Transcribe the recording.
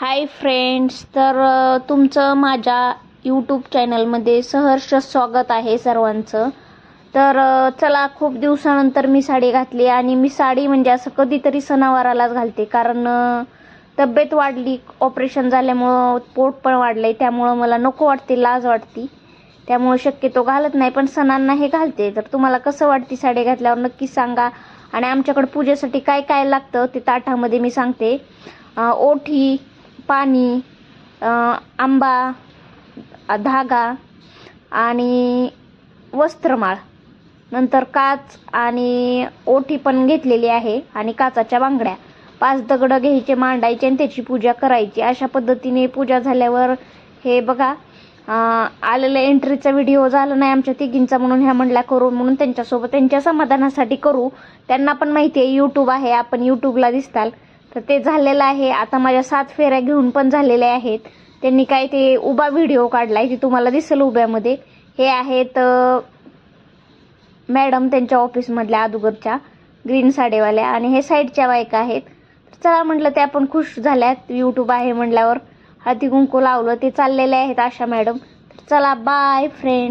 Hi friends तर तुमचं माझ्या यूट्यूब चॅनलमध्ये सहर्ष स्वागत आहे सर्वांचं. तर चला खूप दिवसानंतर मी साडी घातली आणि मी साडी म्हणजे असं कधीतरी सणावारालाच घालते कारण तब्येत वाढली ऑपरेशन झाल्यामुळं पोट पण वाढलंय त्यामुळं मला नको वाटते लाज वाटती. त्यामुळं शक्यतो घालत नाही पण सणांना हे घालते. तर तुम्हाला कसं वाटते साडी घातल्यावर नक्की सांगा. आणि आमच्याकडे पूजेसाठी काय काय लागतं ते ताटामध्ये मी सांगते. ओठी पाणी आंबा धागा आणि वस्त्रमाळ. नंतर काच आणि ओठी पण घेतलेली आहे आणि काचाच्या बांगड्या. पाच दगडं घ्यायचे मांडायचे आणि त्याची पूजा करायची. अशा पद्धतीने पूजा झाल्यावर हे बघा अं, आलेल्या एंट्रीचा व्हिडिओ झाला नाही आमच्या तिघींचा म्हणून ह्या म्हणल्या करू म्हणून त्यांच्यासोबत त्यांच्या समाधानासाठी करू. त्यांना पण माहिती आहे यूट्यूब आहे. आपण यूट्यूबला दिसताल. तर ते झालेलं आहे. आता माझ्या सात फेऱ्या घेऊन पण झालेल्या आहेत. त्यांनी काय ते उभा व्हिडिओ काढला आहे ते तुम्हाला दिसेल उभ्यामध्ये. हे आहेत मॅडम त्यांच्या ऑफिसमधल्या अगोदरच्या ग्रीन साडेवाल्या आणि हे साईडच्या बायका आहेत. तर चला म्हटलं ते आपण खुश झाल्यात. यूट्यूब आहे म्हटल्यावर हळदी कुंकू लावलं ते चाललेले आहेत आशा मॅडम. तर चला बाय फ्रेंड